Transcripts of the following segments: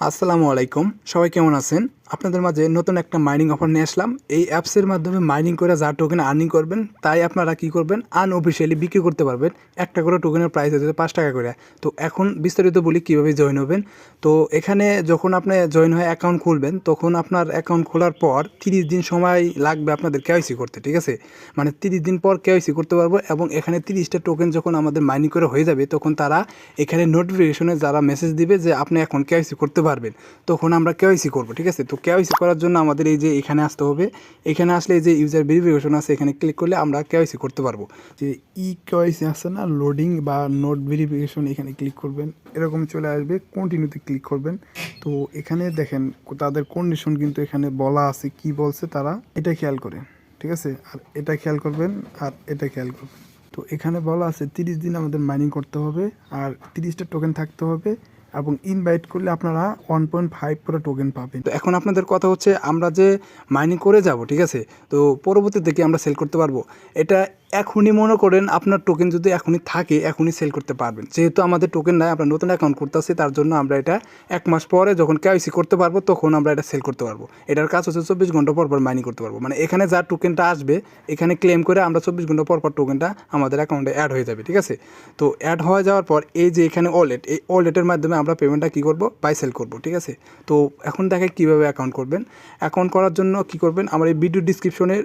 আসসালামু আলাইকুম। সবাই কেমন আছেন? আপনাদের মাঝে নতুন একটা মাইনিং অফার নিয়ে আসলাম। এই অ্যাপসের মাধ্যমে মাইনিং করে যা টোকেন আর্নিং করবেন, তাই আপনারা কি করবেন? আনঅফিসিয়ালি বিক্রি করতে পারবেন। একটা করে টোকেনের প্রাইস হয়ে হচ্ছে পাঁচ টাকা করে। তো এখন বিস্তারিত বলি কীভাবে জয়েন হবেন। তো এখানে যখন আপনি জয়েন হয়ে অ্যাকাউন্ট খুলবেন, তখন আপনার অ্যাকাউন্ট খোলার পর তিরিশ দিন সময় লাগবে আপনাদের কেওয়াইসি করতে, ঠিক আছে? মানে তিরিশ দিন পর কেওয়াইসি করতে পারব এবং এখানে তিরিশটা টোকেন যখন আমাদের মাইনিং করে হয়ে যাবে, তখন তারা এখানে নোটিফিকেশনে যারা মেসেজ দিবে যে আপনি এখন কেওয়াইসি করতে পারবেন, তখন আমরা কেওয়াইসি করব, ঠিক আছে? তো কেওয়াইসি করার জন্য আমাদের এই যে এখানে আসতে হবে, এখানে আসলে এই যে ইউজার ভেরিফিকেশন আছে, এখানে ক্লিক করলে আমরা কেওয়াইসি করতে পারব। যে ই কেওয়াইসি আছে না লোডিং বা নোট ভেরিফিকেশন এখানে ক্লিক করবেন, এরকম চলে আসবে কন্টিনিউতে ক্লিক করবেন। তো এখানে দেখেন, তাদের কন্ডিশন কিন্তু এখানে বলা আছে, কি বলছে তারা, এটা খেয়াল করেন ঠিক আছে? আর এটা খেয়াল করবেন, আর এটা খেয়াল করবেন। তো এখানে বলা আছে, তিরিশ দিন আমাদের মাইনিং করতে হবে, আর তিরিশটা টোকেন থাকতে হবে। এবং ইনভাইট করলে আপনারা ওয়ান পয়েন্ট ফাইভ করে টোকেন পাবেন। তো এখন আপনাদের কথা হচ্ছে আমরা যে মাইনিং করে যাব, ঠিক আছে? তো পরবর্তীতে কি আমরা সেল করতে পারব? এটা এখনই মনে করেন আপনার টোকেন যদি এখনই থাকে, এখনই সেল করতে পারবেন। যেহেতু আমাদের টোকেন নাই, আমরা নতুন অ্যাকাউন্ট করতেছি তার জন্য আমরা এটা এক মাস পরে যখন কেওয়াইসি করতে পারব, তখন আমরা এটা সেল করতে পারব। এটার কাজ হচ্ছে চব্বিশ ঘণ্টা পর পর মাইনিং করতে পারব। মানে এখানে যা টোকেনটা আসবে, এখানে ক্লেম করে আমরা চব্বিশ ঘণ্টা পর পর টোকেনটা আমাদের অ্যাকাউন্টে অ্যাড হয়ে যাবে, ঠিক আছে? তো অ্যাড হয়ে যাওয়ার পর এই যে এখানে ওয়ালেট এই ওয়ালেটের মাধ্যমে আমরা পেমেন্টটা কী করব? বাই সেল করব, ঠিক আছে? তো এখন দেখে কীভাবে অ্যাকাউন্ট করবেন। অ্যাকাউন্ট করার জন্য কী করবেন? আমার এই ভিডিও ডিসক্রিপশনের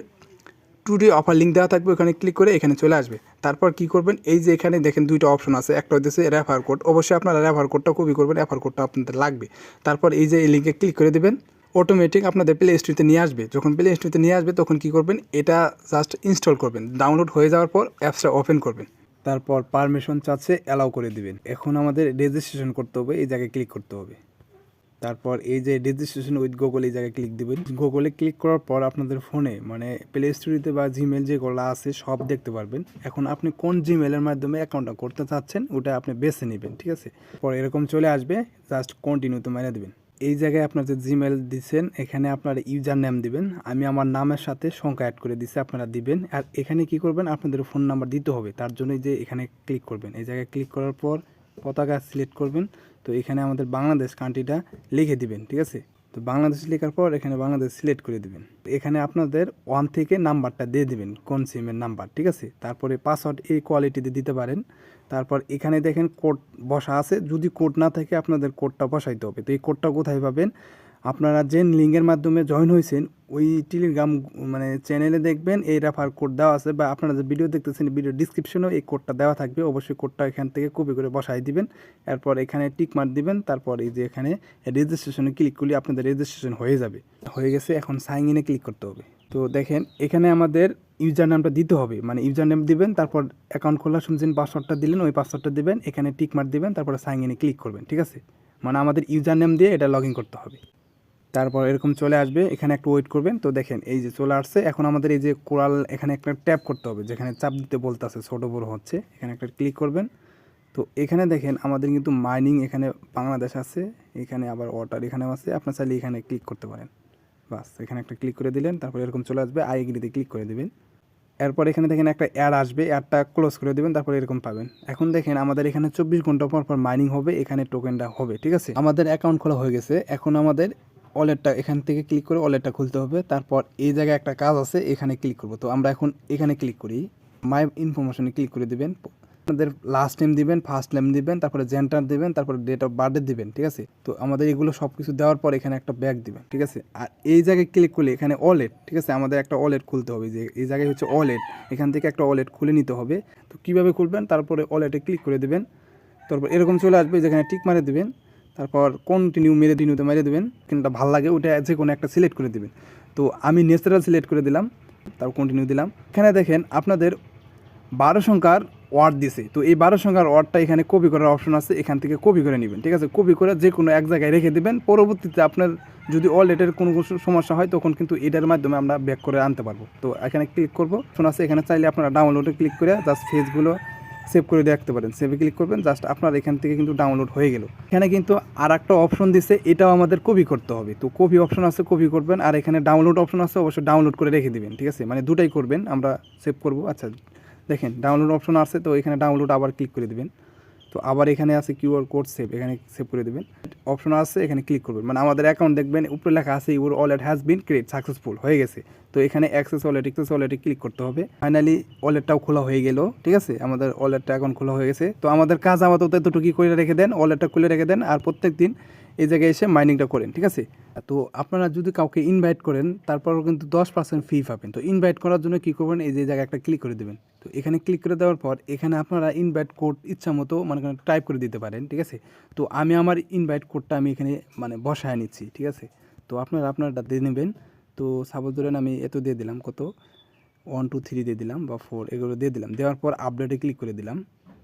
টুডে অফার লিঙ্ক দেওয়া থাকবে, ওখানে ক্লিক করে এখানে চলে আসবে। তারপর কি করবেন? এই যে এখানে দেখেন দুইটা অপশন আছে, একটা হচ্ছে রেফার কোড অবশ্যই আপনারা রেফার কোডটা কপি করবেন রেফার কোডটা আপনাদের লাগবে। তারপর এই যে এই লিঙ্কে ক্লিক করে দেবেন অটোমেটিক আপনাদের প্লে স্টোরিতে নিয়ে আসবে। যখন প্লে স্টোরিতে নিয়ে আসবে, তখন কি করবেন? এটা জাস্ট ইনস্টল করবেন। ডাউনলোড হয়ে যাওয়ার পর অ্যাপসটা ওপেন করবেন। তারপর পারমিশন চাচ্ছে অ্যালাউ করে দিবেন। এখন আমাদের রেজিস্ট্রেশন করতে হবে, এই জায়গায় ক্লিক করতে হবে। তারপর এই যে রেজিস্ট্রেশন উইথ গুগল এই জায়গায় ক্লিক দেবেন। গুগলে ক্লিক করার পর আপনাদের ফোনে মানে প্লে স্টোরিতে বা জিমেল যেগুলো আছে, সব দেখতে পারবেন। এখন আপনি কোন জিমেলের মাধ্যমে অ্যাকাউন্টটা করতে চাচ্ছেন, ওটা আপনি বেছে নেবেন, ঠিক আছে? পর এরকম চলে আসবে জাস্ট কন্টিনিউতে মেরে দেবেন। এই জায়গায় আপনার যে জিমেল দিচ্ছেন, এখানে আপনার ইউজার নেম দিবেন। আমি আমার নামের সাথে সংখ্যা অ্যাড করে দিচ্ছি আপনারা দিবেন। আর এখানে কি করবেন, আপনাদের ফোন নাম্বার দিতে হবে। তার জন্যই যে এখানে ক্লিক করবেন। এই জায়গায় ক্লিক করার পর পতাকা সিলেক্ট করবেন। তো এখানে আমাদের বাংলাদেশ কান্ট্রিটা লিখে দিবেন, ঠিক আছে? তো বাংলাদেশ লেখার পর এখানে বাংলাদেশ সিলেক্ট করে দিবেন। এখানে আপনাদের ওয়ান থেকে নাম্বারটা দিয়ে দিবেন, কোন সিমের নাম্বার, ঠিক আছে? তারপরে পাসওয়ার্ড এই কোয়ালিটিতে দিতে পারেন। তারপর এখানে দেখেন কোড বসা আছে। যদি কোড না থাকে আপনাদের কোডটা বসাইতে হবে। তো এই কোডটা কোথায় পাবেন? আপনারা যে লিঙ্কের মাধ্যমে জয়েন হয়েছেন, ওই টেলিগ্রাম মানে চ্যানেলে দেখবেন, এই রেফার কোড দেওয়া আছে বা আপনারা যে ভিডিও দেখতেছেন ভিডিও ডিসক্রিপশনেও এই কোডটা দেওয়া থাকবে। অবশ্যই কোডটা এখান থেকে কপি করে বসাই দিবেন। এরপর এখানে টিক মার দিবেন, তারপর এই যে এখানে রেজিস্ট্রেশনে ক্লিক করলে আপনাদের রেজিস্ট্রেশন হয়ে যাবে। হয়ে গেছে, এখন সাইন ইনে ক্লিক করতে হবে। তো দেখেন, এখানে আমাদের ইউজার নামটা দিতে হবে। মানে ইউজার নেম দিবেন, তারপর অ্যাকাউন্ট খোলা শুনছেন পাসওয়ার্ডটা দিলেন, ওই পাসওয়ার্ডটা দিবেন, এখানে টিক মার দিবেন, তারপরে সাইন ইনে ক্লিক করবেন, ঠিক আছে? মানে আমাদের ইউজার নেম দিয়ে এটা লগ করতে হবে। তারপর এরকম চলে আসবে, এখানে একটু ওয়েট করবেন। তো দেখেন, এই যে চলে আসছে, এখন আমাদের এই যে কোরাল, এখানে একটা ট্যাপ করতে হবে, যেখানে চাপ দিতে বলতে আছে ছোটো বড়ো হচ্ছে, এখানে একটা ক্লিক করবেন। তো এখানে দেখেন, আমাদের কিন্তু মাইনিং এখানে বাংলাদেশ আছে, এখানে আবার ওয়াটার এখানেও আছে, আপনার চাইলে এখানে ক্লিক করতে পারেন। বাস, এখানে একটা ক্লিক করে দিলেন, তারপর এরকম চলে আসবে আই এগ্রিতে ক্লিক করে দেবেন। এরপর এখানে দেখেন, একটা অ্যাড আসবে অ্যাডটা ক্লোজ করে দেবেন, তারপর এরকম পাবেন। এখন দেখেন, আমাদের এখানে চব্বিশ ঘণ্টা পর পর মাইনিং হবে, এখানে টোকেনটা হবে, ঠিক আছে? আমাদের অ্যাকাউন্ট খোলা হয়ে গেছে, এখন আমাদের ওয়ালেটটা এখান থেকে ক্লিক করে ওয়ালেটটা খুলতে হবে। তারপর এই জায়গায় একটা কাজ আছে, এখানে ক্লিক করব। তো আমরা এখন এখানে ক্লিক করি। মাই ইনফরমেশনে ক্লিক করে দিবেন। আপনাদের লাস্ট নেম দিবেন ফার্স্ট নেম দিবেন, তারপরে জেন্টার দিবেন, তারপরে ডেট অফ বার্থডে দিবেন, ঠিক আছে? তো আমাদের এগুলো সব কিছু দেওয়ার পর এখানে একটা ব্যাগ দিবেন, ঠিক আছে? আর এই জায়গায় ক্লিক করলে এখানে ওয়ালেট ঠিক আছে? আমাদের একটা ওয়ালেট খুলতে হবে যে এই জায়গায় হচ্ছে ওয়ালেট এখান থেকে একটা ওয়ালেট খুলে নিতে হবে। তো কীভাবে খুলবেন? তারপরে ওয়ালেটে ক্লিক করে দেবেন। তারপর এরকম চলে আসবে যেখানে টিক মারে দেবেন। তারপর কন্টিনিউ মেরে দিনুতে মেরে দেবেন কোনটা ভালো লাগে, ওটা যে কোনো একটা সিলেক্ট করে দেবেন। তো আমি ন্যাচারাল সিলেক্ট করে দিলাম তারপর কন্টিনিউ দিলাম। এখানে দেখেন আপনাদের বারো সংখ্যার ওয়ার্ড দিছে। তো এই বারো সংখ্যার ওয়ার্ডটা এখানে কপি করার অপশন আছে, এখান থেকে কপি করে নেবেন, ঠিক আছে? কপি করে যে কোনো এক জায়গায় রেখে দেবেন, পরবর্তীতে আপনার যদি অল এটার কোনো সমস্যা হয়, তখন কিন্তু এটার মাধ্যমে আমরা ব্যাক করে আনতে পারব। তো এখানে ক্লিক করব, শোনা আছে, এখানে চাইলে আপনারা ডাউনলোডে ক্লিক করে জাস্ট ফেজগুলো সেভ করে দেখতে পারেন। সেভে ক্লিক করবেন জাস্ট আপনার এখান থেকে কিন্তু ডাউনলোড হয়ে গেল। এখানে কিন্তু আর একটা অপশন দিছে, এটাও আমাদের কপি করতে হবে। তো কপি অপশন আছে কপি করবেন, আর এখানে ডাউনলোড অপশন আছে, অবশ্যই ডাউনলোড করে রেখে দিবেন, ঠিক আছে? মানে দুটাই করবেন, আমরা সেভ করব। আচ্ছা দেখেন ডাউনলোড অপশন আছে তো এখানে ডাউনলোড আবার ক্লিক করে দিবেন। তো আবার এখানে আছে কিউআর কোড সেভ, এখানে সেভ করে দেবেন। অপশন আছে, এখানে ক্লিক করবেন। মানে আমাদের অ্যাকাউন্ট দেখবেন, উপরে লেখা আছে your wallet has been create successful হয়ে গেছে। তো এখানে অ্যাক্সেস ওয়ালেট অ্যাক্সেস ওয়ালেটে ক্লিক করতে হবে। ফাইনালি ওয়ালেটটাও খোলা হয়ে গেল, ঠিক আছে? আমাদের ওয়ালেটটা এখন খোলা হয়ে গেছে। তো আমাদের কাজ আপাতত এতটুকু করে রেখে দেন ওয়ালেটটা খুলে রেখে দেন, আর প্রত্যেক দিন এই জায়গায় এসে মাইনিংটা করেন, ঠিক আছে? তো আপনারা যদি কাউকে ইনভাইট করেন, তারপরও কিন্তু দশ পার্সেন্ট ফি পাবেন। তো ইনভাইট করার জন্য কী করবেন? এই যে জায়গায় একটা ক্লিক করে দেবেন। তো এখানে ক্লিক করে দেওয়ার পর, এখানে আপনারা ইনভাইট কোড ইচ্ছা মতো মানে টাইপ করে দিতে পারেন, ঠিক আছে? তো আমি আমার ইনভাইট কোডটা আমি এখানে মানে বসায় নিচ্ছি, ঠিক আছে? তো আপনারা আপনারটা দিয়ে নেবেন। তো সাপোজ ধরেন আমি এত দিয়ে দিলাম, কত? ওয়ান টু থ্রি দিয়ে দিলাম বা ফোর এগুলো দিয়ে দিলাম। দেওয়ার পর আপডেটে ক্লিক করে দিলাম।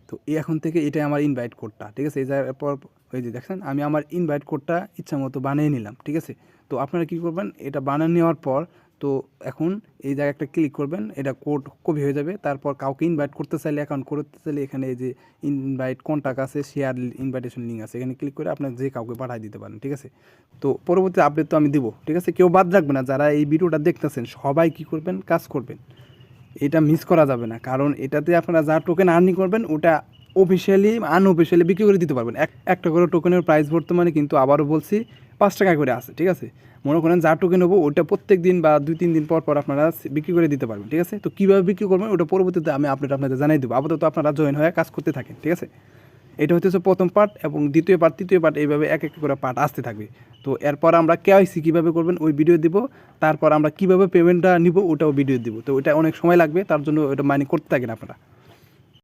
তো এখন থেকে এটাই আমার ইনভাইট কোডটা ঠিক আছে? এই যাওয়ার পর ওই যে দেখছেন আমি আমার ইনভাইট কোডটা ইচ্ছা মতো বানিয়ে নিলাম, ঠিক আছে? তো আপনারা কী করবেন, এটা বানিয়ে নেওয়ার পর, তো এখন এই জায়গায় একটা ক্লিক করবেন, এটা কোড কপি হয়ে যাবে, তারপর কাউকে ইনভাইট করতে চাইলে অ্যাকাউন্ট করতে চাইলে এখানে এই যে ইনভাইট কন্ট্যাক্ট আছে শেয়ার ইনভাইটেশন লিঙ্ক আছে, এখানে ক্লিক করে আপনার যে কাউকে পাঠিয়ে দিতে পারেন, ঠিক আছে? তো পরবর্তী আপডেট তো আমি দিব, ঠিক আছে? কেউ বাদ রাখবে না, যারা এই ভিডিওটা দেখতেছেন, সবাই কী করবেন, কাজ করবেন। এটা মিস করা যাবে না। কারণ এটাতে আপনারা যা টোকেন আর্নিং করবেন, ওটা অফিসিয়ালি আনঅফিসিয়ালি বিক্রি করে দিতে পারবেন। এক একটা করে টোকেনের প্রাইস বর্তমানে কিন্তু আবারও বলছি পাঁচ টাকা করে আছে, ঠিক আছে? মনে করেন যা টোকেন হব ওটা প্রত্যেক দিন বা দুই, তিন দিন পর পর আপনারা বিক্রি করে দিতে পারবেন, ঠিক আছে? তো কীভাবে বিক্রি করবেন, ওটা পরবর্তীতে আমি আপডেট আপনাদের জানাই দেবো। আপাতত আপনারা জয়েন হয়ে কাজ করতে থাকেন, ঠিক আছে? এটা হচ্ছে প্রথম পার্ট এবং দ্বিতীয় পার্ট তৃতীয় পার্ট এইভাবে এক এক করে পার্ট আসতে থাকবে। তো এরপর আমরা কেওয়াইসি কীভাবে করবেন ওই ভিডিও দিব, তারপর আমরা কীভাবে পেমেন্টটা নিব ওটাও ভিডিও দিব। তো ওটা অনেক সময় লাগবে, তার জন্য ওটা মাইনিং করতে থাকেন আপনারা।